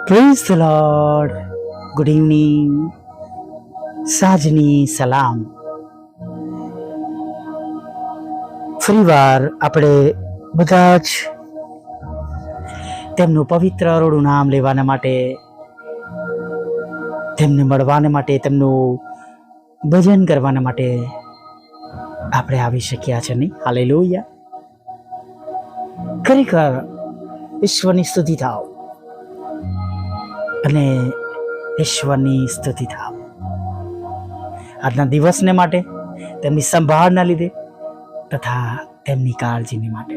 Praise lord good evening સાંજની સલામ ફરીવાર આપણે બધા જ તેમનું પવિત્ર અરોડું નામ લેવાના માટે, તેમને મળવાને માટે, તેમનું ભજન કરવાના માટે આપણે આવી શક્યા છે નહીં હાલે લોહિયા ખરેખર ઈશ્વરની સ્તુતિ થાવ. અને ઈશ્વરની સ્તુતિ થાવ. આજના દિવસને માટે, તેમની સંભાળના લીધે, તથા તેમની કાળજીની માટે.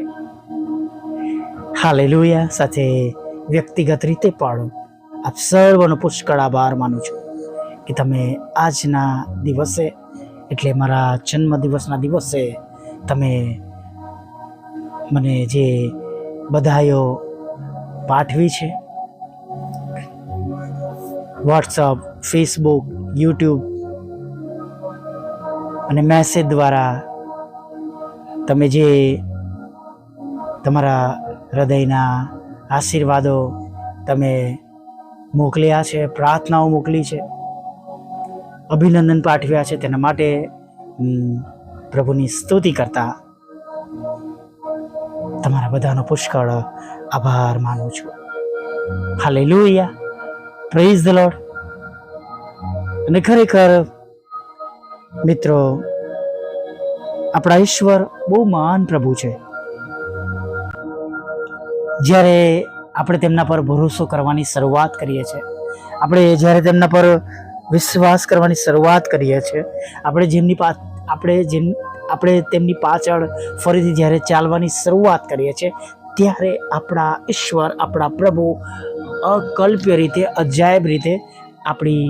હાલેલુયા. સાથે વ્યક્તિગત રીતે પણ આપ સર્વનો પુષ્કળ આભાર માનું છું કે તમે આજના દિવસે, એટલે મારા જન્મદિવસના દિવસે, તમે મને જે બધાયો પાઠવી છે વોટ્સઅપ ફેસબુક યુટ્યુબ અને મેસેજ દ્વારા તમે જે તમારા હૃદયના આશીર્વાદો તમે મોકલ્યા છે, પ્રાર્થનાઓ મોકલી છે, અભિનંદન પાઠવ્યા છે, તેના માટે પ્રભુની સ્તુતિ કરતા તમારા બધાનો પુષ્કળ આભાર માનું છું. હાલે લુયા પ્રેઝ ધ લોર્ડ અને ખરેખર, મિત્રો, આપણા ઈશ્વર બહુ મહાન પ્રભુ છે. જ્યારે આપણે તેમના પર ભરોસો કરવાની શરૂઆત કરીએ છીએ, આપણે જ્યારે તેમના પર વિશ્વાસ કરવાની શરૂઆત કરીએ છીએ, આપણે જેમની પા, આપણે જેમ, આપણે તેમની પાછળ ફરીથી જ્યારે ચાલવાની શરૂઆત કરીએ છીએ, ત્યારે આપણા ઈશ્વર, આપણા પ્રભુ અકલ્પ્ય રીતે, અજાયબ રીતે આપણી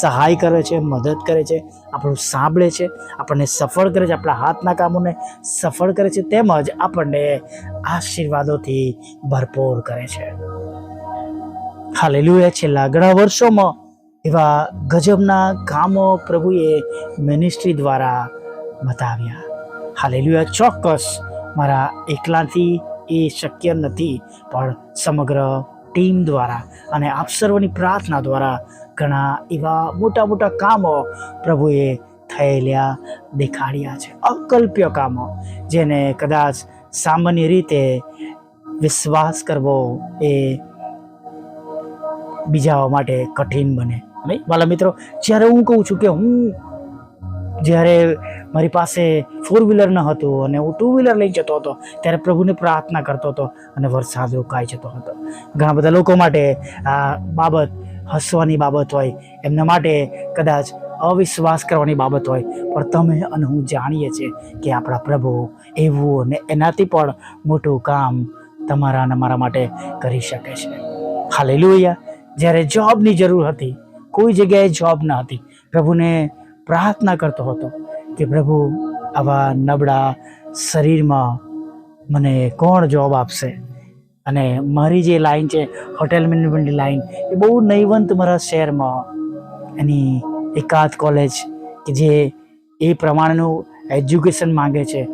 સહાય કરે છે, મદદ કરે છે, આપણું સાંભળે છે, આપણને સફળ કરે છે, આપણા હાથના કામોને સફળ કરે છે, તેમજ આપણને આશીર્વાદોથી ભરપૂર કરે છે. હાલેલુયા. છેલ્લા ઘણા વર્ષોમાં એવા ગજબના કામો પ્રભુએ મિનિસ્ટ્રી દ્વારા બતાવ્યા. હાલેલુયા. ચોક્કસ મારા એકલાથી એ શક્ય નથી, પણ સમગ્ર ટીમ દ્વારા અને આપ સર્વની પ્રાર્થના દ્વારા ઘણા એવા મોટા મોટા કામો પ્રભુએ થયેલા દેખાડ્યા છે. અકલ્પ્ય કામો જેને કદાચ સામાન્ય રીતે વિશ્વાસ કરવો એ બીજાઓ માટે કઠિન બને. વાલા મિત્રો, જ્યારે હું કહું છું કે હું જ્યારે મારી પાસે ફોર વ્હીલર ન હતું અને હું ટુ વ્હીલર લઈ જતો હતો, ત્યારે પ્રભુને પ્રાર્થના કરતો હતો અને વરસાદ રોકાઈ જતો હતો. ઘણા બધા લોકો માટે આ બાબત હસવાની બાબત હોય, એમના માટે કદાચ અવિશ્વાસ કરવાની બાબત હોય, પણ તમે અને હું જાણીએ છીએ કે આપણા પ્રભુ એવું અને એનાથી પણ મોટું કામ તમારા અને મારા માટે કરી શકે છે. હાલેલુયા જ્યારે જોબની જરૂર હતી, કોઈ જગ્યાએ જોબ ન હતી, પ્રભુને પ્રાર્થના કરતો હતો કે પ્રભુ, આવા નબળા શરીરમાં મને કોણ જોબ આપશે? અને મારી જે લાઈન છે, હોટેલ મેનેજમેન્ટની લાઈન, એ બહુ નૈવંત મારા શહેરમાં એની એકાદ કોલેજ કે જે એ પ્રમાણેનું એજ્યુકેશન માંગે છે,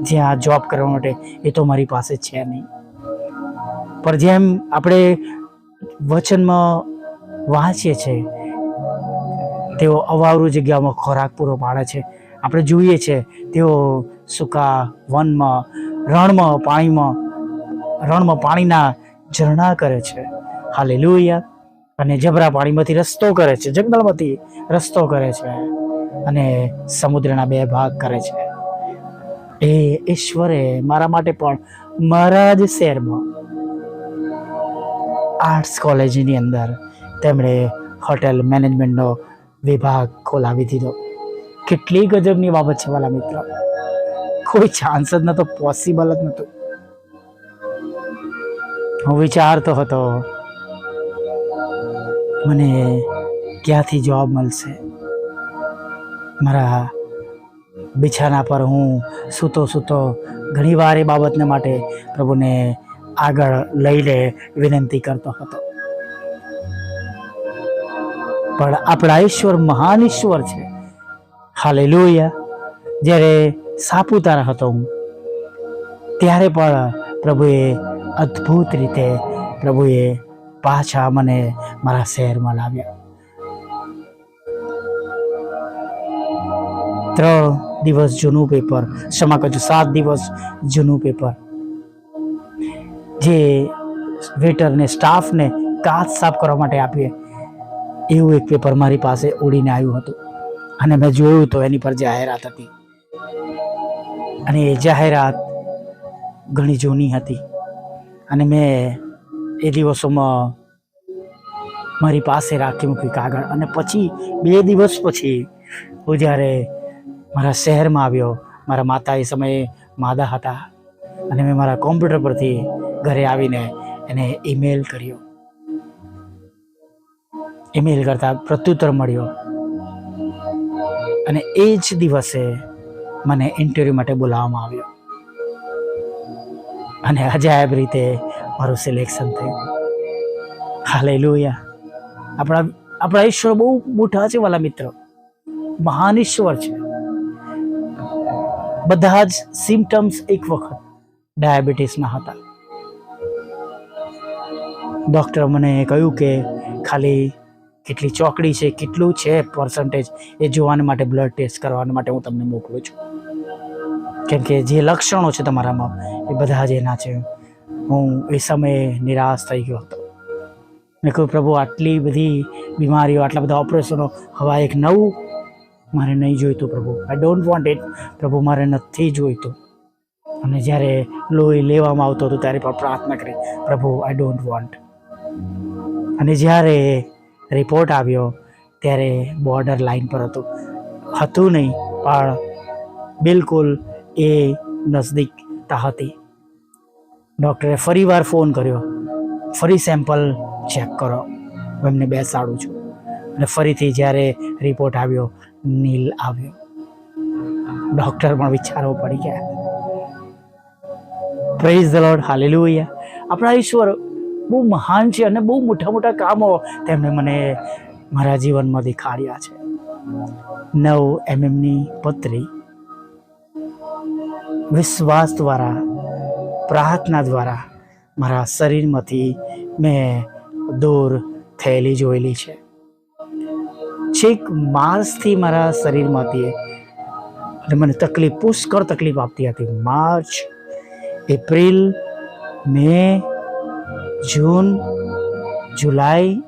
જ્યાં જોબ કરવા માટે, એ તો મારી પાસે છે નહીં. પણ જેમ આપણે વચનમાં વાંચીએ છીએ તેઓ અવાવરું જગ્યામાં ખોરાક પૂરો પાડે છે. આપણે જોઈએ છે, તેઓ સૂકા વનમાં, રણમાં, પાણીમાં, રણમાં પાણીના ઝરણા કરે છે. હાલે લોહિયા અને જબરા પાણીમાંથી રસ્તો કરે છે, જંગલમાંથી રસ્તો કરે છે. અને સમુદ્રના બે ભાગ કરે છે. એ ઈશ્વરે મારા માટે પણ મારા જ શહેરમાં આર્ટ્સ કોલેજની અંદર તેમણે હોટેલ મેનેજમેન્ટનો વિભાગ ખોલાવી દીધો. કેટલી ગજબની બાબત છે વાલા મિત્ર. કોઈ ચાન્સ જ નતો પોસિબલ જ નહોતું. હું વિચારતો હતો, મને ક્યાંથી જોબ મળશે? મારા બિછાના પર હું સૂતો સૂતો ઘણીવાર એ બાબતને માટે પ્રભુને આગળ લઈને વિનંતી કરતો હતો. પણ આપણા ઈશ્વર મહાન ઈશ્વર છે. હાલે જ્યારે સાપુતારા હતો હું, ત્યારે પણ પ્રભુએ અદ્ભુત રીતે પ્રભુએ પાછા મને મારા શહેરમાં લાવ્યા. ત્રણ દિવસ જૂનું પેપર, ક્ષમા કરજો, સાત દિવસ જૂનું પેપર. જે વેટરને, સ્ટાફને કાચ સાફ કરવા માટે આપીએ. એવું એક પેપર મારી પાસે ઉડીને આવ્યું હતું. અને મેં જોયું તો એની પર જાહેરાત હતી. અને એ જાહેરાત ઘણી જૂની હતી. અને મેં એ દિવસોમાં મારી પાસે રાખી મૂકી કાગળ. અને પછી બે દિવસ પછી હું જ્યારે મારા શહેરમાં આવ્યો, મારા માતા એ સમયે માદા હતા. અને મેં મારા કોમ્પ્યુટર પરથી ઘરે આવીને એને ઈમેલ કર્યો. ઈમેલ કરતાં પ્રત્યુત્તર મળ્યો. અને એ જ દિવસે મને ઇન્ટરવ્યૂ માટે બોલાવવામાં આવ્યો. અને અજાયબ રીતે મારું સિલેક્શન થયું. હાલે આપણા આપણા ઈશ્વર બહુ મોટા છે વાલા મિત્રો. મહાન ઈશ્વર છે. બધા જ સિમ્ટમ્સ એક વખત ડાયાબિટીસના હતા. ડૉક્ટર મને કહ્યું કે ખાલી કેટલી ચોકડી છે, કેટલું છે પર્સન્ટેજ એ જોવાને માટે બ્લડ ટેસ્ટ કરવા માટે હું તમને મોકલું છું. કેમ કે જે લક્ષણો છે તમારામાં, એ બધા જ એના છે. હું એ સમયે નિરાશ થઈ ગયો હતો. મેં કહ્યું, પ્રભુ, આટલી બધી બીમારીઓ, આટલા બધા ઓપરેશનો, હવા એક નવું મારે નહીં જોઈતું, પ્રભુ. આઈ ડોન્ટ વોન્ટ ઇટ પ્રભુ, મારે નથી જોઈતું. અને જ્યારે લોહી લેવામાં આવતો હતો, ત્યારે પણ પ્રાર્થના કરી, પ્રભુ આઈ ડોન્ટ વોન્ટ અને જ્યારે રિપોર્ટ આવ્યો ત્યારે બોર્ડર લાઈન પર હતું. હતું નહીં, પણ બિલકુલ એ નજદીકતા હતી. ડૉક્ટરે ફરીવાર ફોન કર્યો. ફરી સેમ્પલ ચેક કરો. હું એમને બેસાડું છું. અને ફરીથી જ્યારે રિપોર્ટ આવ્યો, નીલ આવ્યો. ડૉક્ટર પણ વિચારવો પડી ગયા. પ્રેઝ ધ લોર્ડ હાલેલુયા આપણા ઈશ્વર બહુ મહાન છે અને બહુ મોટા મોટા કામો તેમણે મને મારા જીવનમાં દેખાડ્યા છે. નવ એમએમની પત્રી. વિશ્વાસ દ્વારા, પ્રાર્થના દ્વારા મારા શરીરમાંથી મેં દૂર થયેલી જોયેલી છે. છેક માર્ચથી મારા શરીરમાંથી એટલે મને તકલીફ, પુષ્કળ તકલીફ આપતી હતી. March, April, May June, July,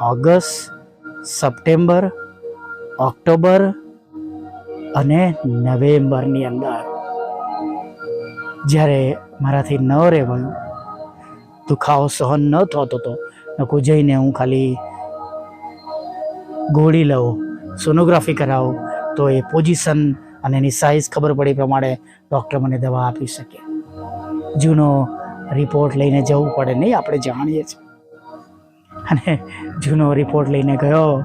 August, September, October અને નવેમ્બરની અંદર. જ્યારે મારાથી ન રહેવાયું દુખાવો સહન ન થતો હતો નકું જઈને હું ખાલી ગોળી લઉં, સોનોગ્રાફી કરાવું, તો એ પોઝિશન અને એની સાઇઝ ખબર પડી પ્રમાણે ડૉક્ટર મને દવા આપી શકે. જૂનો રિપોર્ટ લઈને જવું પડે નહીં, આપણે જાણીએ છીએ. અને જૂનો રિપોર્ટ લઈને ગયો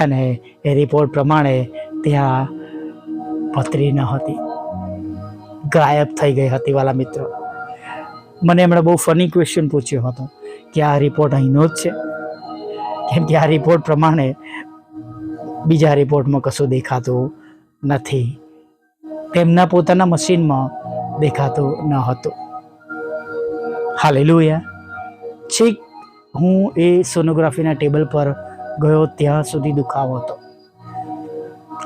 અને એ રિપોર્ટ પ્રમાણે ત્યાં પથરી ન હતી. ગાયબ થઈ ગઈ હતી વાલા મિત્રો. મને એમણે બહુ ફની ક્વેશ્ચન પૂછ્યો હતો કે આ રિપોર્ટ અહીંનો જ છે? કેમ કે આ રિપોર્ટ પ્રમાણે બીજા રિપોર્ટમાં કશું દેખાતું નથી. તેમના પોતાના મશીનમાં દેખાતું ન હતું. હાલેલુયા. છેક હું એ સોનોગ્રાફીના ટેબલ પર ગયો ત્યાં સુધી દુખાવો હતો.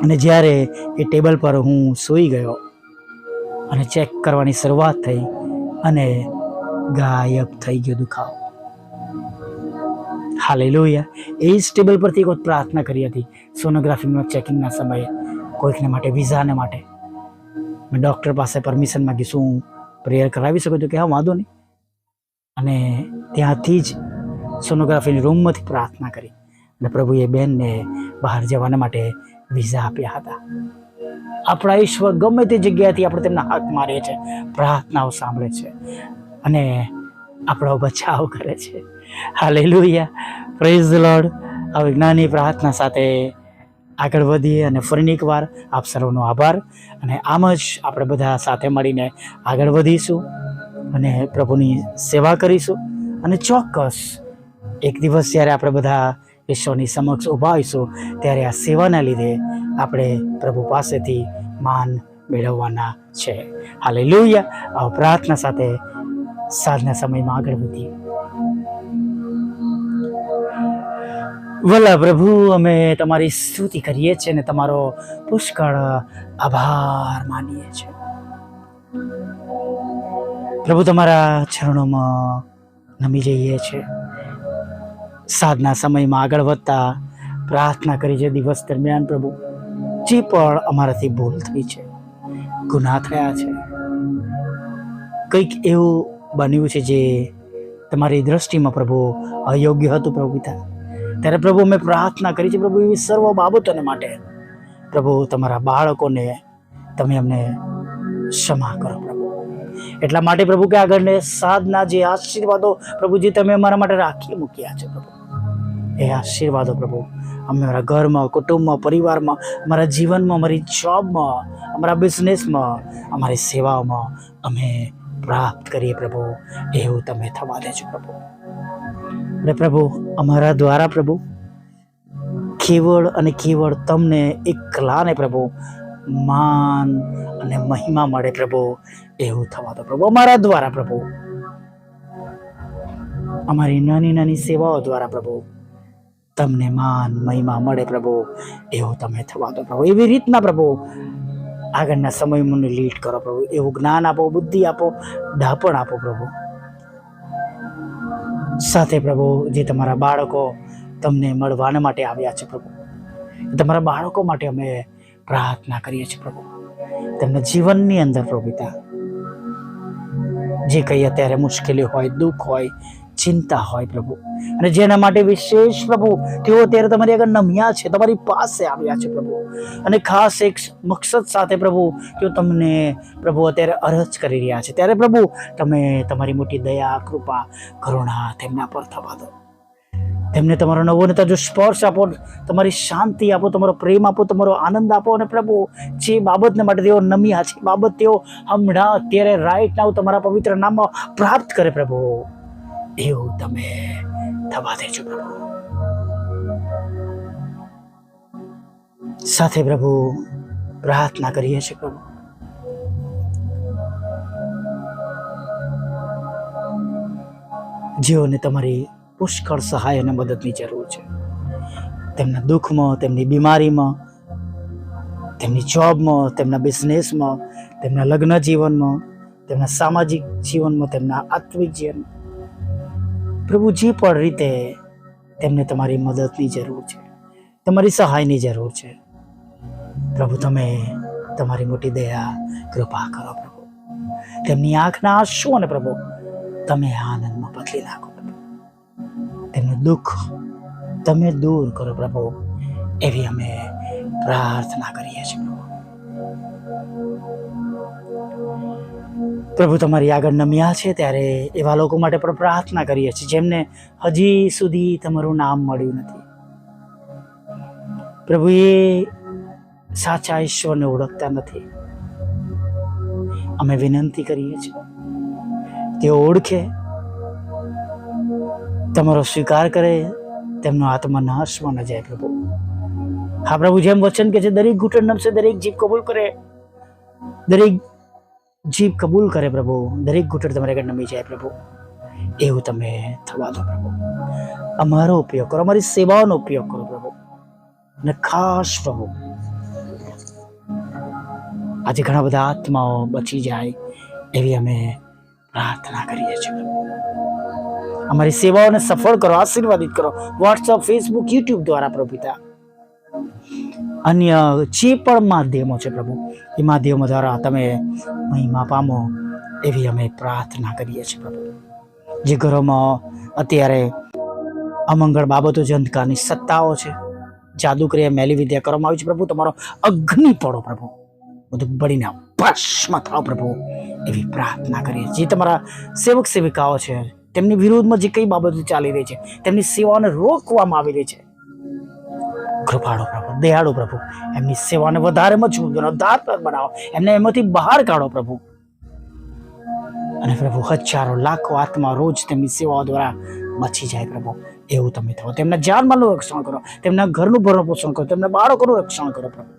અને જ્યારે એ ટેબલ પર હું સૂઈ ગયો અને ચેક કરવાની શરૂઆત થઈ અને ગાયબ થઈ ગયો દુખાવો. હાલેલુયા. એ જ ટેબલ પરથી વખત પ્રાર્થના કરી હતી. સોનોગ્રાફીના ચેકિંગના સમયે કોઈકને માટે, વિઝાને માટે. મેં ડૉક્ટર પાસે પરમિશન માગી શું હું પ્રેયર કરાવી શકું? છું કે હા, વાંધો નહીં. અને ત્યાંથી જ સોનોગ્રાફીની રૂમમાંથી પ્રાર્થના કરી. અને પ્રભુએ બેનને બહાર જવાના માટે વિઝા આપ્યા હતા. આપણા ઈશ્વર ગમે તે જગ્યાએથી આપણે તેમના હાથ મારીએ છીએ, પ્રાર્થનાઓ સાંભળે છે અને આપણો બચાવ કરે છે. હાલેલુયા. પ્રેઝ ધ લોર્ડ આવી જ્ઞાની પ્રાર્થના સાથે આગળ વધીએ અને ફરીની એકવાર આપ સર્વનો આભાર. અને આમ જ આપણે બધા સાથે મળીને આગળ વધીશું. અને પ્રભુની સેવા કરીશું. અને ચોક્કસ એક દિવસ જ્યારે આપણે બધા ઈશ્વરની સમક્ષ ઊભા હોઈશું, ત્યારે આ સેવાના લીધે આપણે પ્રભુ પાસેથી માન મેળવવાના છે. હાલે લોહિયા પ્રાર્થના સાથે સાંજના સમયમાં આગળ વધીએ. વલ્લા પ્રભુ, અમે તમારી સ્તુતિ કરીએ છીએ અને તમારો પુષ્કળ આભાર માનીએ છીએ. પ્રભુ તમારા ચરણોમાં નમી જઈએ છીએ સાધના સમયમાં આગળ વધતા પ્રાર્થના કરી છે દિવસ દરમિયાન પ્રભુ, જે પણ અમારાથી ભૂલ થઈ છે, ગુનાહ થયા છે, કંઈક એવું બન્યું છે જે તમારી દ્રષ્ટિમાં પ્રભુ અયોગ્ય હતું પ્રભુ પિતા. ત્યારે પ્રભુ અમે પ્રાર્થના કરી છે પ્રભુ એવી સર્વ બાબતોને માટે. પ્રભુ તમારા બાળકોને તમે અમને ક્ષમા કરો પ્રભુ. એટલા માટે પ્રભુ કે આગળને સાધના જે આશીર્વાદો પ્રભુ જે તમે અમારા માટે રાખી મૂક્યા છે પ્રભુ. એ આશીર્વાદો પ્રભુ અમે અમારા ઘરમાં, કુટુંબમાં, પરિવારમાં, અમારા જીવનમાં, અમારી જોબમાં, અમારા બિઝનેસમાં, અમારી સેવાઓમાં અમે પ્રાપ્ત કરીએ પ્રભુ. એવું તમે થવા દેજો પ્રભુ. અને પ્રભુ, અમારા દ્વારા પ્રભુ, કેવળ અને કેવળ તમને એકલાને પ્રભુ માન અને મહિમા મળે પ્રભુ, એવું થવા દો પ્રભુ. અમારા દ્વારા પ્રભુ. અમારી નાની નાની સેવાઓ દ્વારા પ્રભુ. તમને માન, મહિમા મળે પ્રભુ, એવું તમે થવા દો પ્રભુ. એવી રીતના પ્રભુ, આગળના સમય મને લીડ કરો પ્રભુ. એવું જ્ઞાન આપો, બુદ્ધિ આપો, ડાપણ આપો પ્રભુ. સાથે પ્રભુ, જે તમારા બાળકો તમને મળવાના માટે આવ્યા છે પ્રભુ. તમારા બાળકો માટે અમે પ્રાર્થના કરીએ છીએ પ્રભુ. તેમના જીવનની અંદર પ્રભુ પિતા, જે કંઈ અત્યારે મુશ્કેલી હોય, દુઃખ હોય, ચિંતા હોય પ્રભુ. અને જેના માટે વિશેષ પ્રભુ, તેઓ અત્યારે તમારી આગળ નમ્યા છે, તમારી પાસે આવ્યા છે પ્રભુ. અને ખાસ એક મકસદ સાથે પ્રભુ, તેઓ તમને પ્રભુ અત્યારે અરજ કરી રહ્યા છે. ત્યારે પ્રભુ, તમે તમારી મોટી દયા, કૃપા, કરુણા તેમના પર થવા દો. તેમને તમારો નવો ને તાજો સ્પર્શ આપો તમારી શાંતિ આપો, તમારો પ્રેમ આપો, તમારો આનંદ આપો અને પ્રભુ, જે બાબતને માટે તેઓ નમ્યા છે બાબત તેઓ હમણાં અત્યારે રાઈટ નાવ તમારા પવિત્ર નામમાં પ્રાપ્ત કરે પ્રભુ. એવું તમે થવા દેજો પ્રભુ. સાથે પ્રભુ, પ્રાર્થના કરીએ છીએ પ્રભુ. જેઓને તમારી પુષ્કળ સહાય અને મદદની જરૂર છે. તેમના દુઃખમાં, તેમની બીમારીમાં, તેમની જોબમાં, તેમના બિઝનેસમાં, તેમના લગ્ન જીવનમાં, તેમના સામાજિક જીવનમાં, તેમના આત્મિક જીવનમાં પ્રભુ જે પણ રીતે તેમને તમારી મદદની જરૂર છે. તમારી સહાયની જરૂર છે. પ્રભુ, તમે તમારી મોટી દયા, કૃપા કરો પ્રભુ. તેમની આંખના આંસુ અને પ્રભુ, તમે આનંદમાં બદલી નાખો પ્રભુ. તેમનું દુઃખ તમે દૂર કરો પ્રભુ, એવી અમે પ્રાર્થના કરીએ છીએ પ્રભુ. પ્રભુ તમારી આગળ નમ્યા છે ત્યારે એવા લોકો માટે પણ પ્રાર્થના કરીએ છીએ જેમને હજી સુધી તમારું નામ મળ્યું નથી. પ્રભુ, એ સાચા ઈશ્વરને ઓળખતા નથી. અમે વિનંતી કરીએ છીએ, તેઓ ઓળખે તમારો સ્વીકાર કરે, તેમનો આત્મા નાશમાં ન જાય પ્રભુ. હા, પ્રભુ જેમ વચન કે છે, દરેક ઘૂંટણ નમશે, દરેક જીભ કબૂલ કરે. દરેક જીભ કબૂલ કરે પ્રભુ. દરેક ઘૂંટણ તમારે આગળ નમી જાય પ્રભુ. એવું તમે થવા દો પ્રભુ. અમારો ઉપયોગ કરો, અમારી સેવાઓનો ઉપયોગ કરો પ્રભુ. અને ખાસ પ્રભુ. આજે ઘણા બધા આત્માઓ બચી જાય એવી અમે પ્રાર્થના કરીએ છીએ પ્રભુ. અમારી સેવાઓને સફળ કરો, આશીર્વાદિત કરો. વોટ્સઅપ ફેસબુક યુટ્યુબ દ્વારા પ્રભુ પિતા. અન્ય જે પણ માધ્યમો છે પ્રભુ, એ માધ્યમો દ્વારા તમે મહિમા પામો એવી અમે પ્રાર્થના કરીએ છીએ પ્રભુ. જે ઘરોમાં અત્યારે અમંગળ બાબતો જે અંધકારની સત્તાઓ છે જાદુક્રિયા મેલી વિદ્યા કરવામાં આવી છે પ્રભુ, તમારો અગ્નિ પડો પ્રભુ. બધું બળીને ભસ્મ થાવ પ્રભુ, એવી પ્રાર્થના કરીએ જે તમારા સેવક સેવિકાઓ છે તેમની વિરોધમાં જે કઈ બાબતો ચાલી રહી છે, તેમની સેવાઓને રોકવામાં આવી રહી છે. કૃપાળો પ્રભુ, દયાળો પ્રભુ, એમની સેવાને વધારે મજબૂત બનાવો બનાવો, એમને એમાંથી બહાર કાઢો પ્રભુ. અને પ્રભુ, હજારો, લાખો આત્મા રોજ તેમની સેવાઓ દ્વારા બચી જાય પ્રભુ. એવું તમે થો. તેમના જાનમાલનું રક્ષણ કરો, તેમના ઘરનું ભરણ પોષણ કરો, તેમના બાળકોનું રક્ષણ કરો પ્રભુ.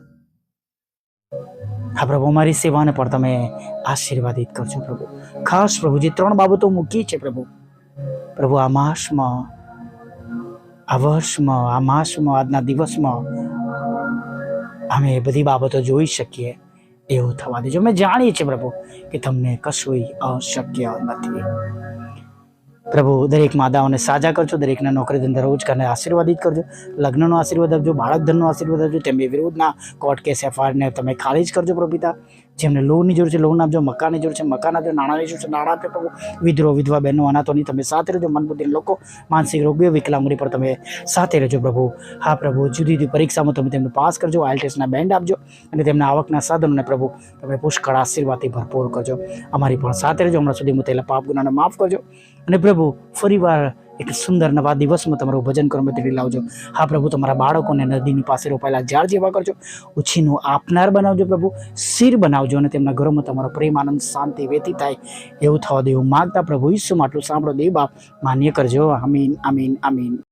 હા પ્રભુ મારી સેવાને પણ તમે આશીર્વાદિત કરજો પ્રભુ. ખાસ પ્રભુ, જે ત્રણ બાબતો મૂકી છે પ્રભુ પ્રભુ, આ માસમાં, આ વર્ષમાં, આ માસમાં, આજના દિવસમાં અમે એ બધી બાબતો જોઈ શકીએ, એવું થવા દેજો. અમે જાણીએ છીએ પ્રભુ, કે તમને કશું અશક્ય નથી. પ્રભુ, દરેક માદાઓને સાજા કરજો, દરેકના નોકરી ધંધા રોજગારને આશીર્વાદિત કરજો. લગ્નનો આશીર્વાદ આપજો બાળક ધનનો આશીર્વાદ આપજો, તેમની વિરુદ્ધના કોર્ટ કેસ, એફઆઈઆરને તમે ખાલી જ કરજો પ્રભુતા જેમને લોનની જરૂર છે, લોન આપજો, મકાનની જરૂર છે, મકાન આપજો, નાણાંની જરૂર છે, નાણાં આપજો પ્રભુ. વિદ્રોહ વિધવા બહેનો, અનાથોની તમે સાથે રહેજો, મનબુદ્ધિ લોકો, માનસિક રોગીઓ વિકલાંગની પર તમે સાથે રહેજો પ્રભુ. હા પ્રભુ, જુદી જુદી પરીક્ષામાં તમે તેમને પાસ કરજો આઇલટેસ્ટના બેન્ડ આપજો અને તેમના આવકના સાધનોને પ્રભુ, તમે પુષ્કળ આશીર્વાદથી ભરપૂર કરજો. અમારી પણ સાથે રહેજો, હમણાં સુધી હું તેના પાપ ગુનાને માફ કરજો. અને પ્રભુ, ફરીવાર એક સુંદર નવા દિવસમાં તમારું ભજન કરવા તેડી લાવજો. હા, પ્રભુ, તમારા બાળકોને નદીની પાસે રોપાયેલા ઝાડ જેવા કરજો. ઉછીનું આપનાર બનાવજો, પ્રભુ. શિર બનાવજો અને તેમના ઘરોમાં તમારો પ્રેમ, આનંદ, શાંતિ વેતી થાય. એવું થવા દેવું માગતા પ્રભુ ઈસુ માટલું સાંભળો. દેવ બાપ, માન્ય કરજો. આમીન આમીન આમીન.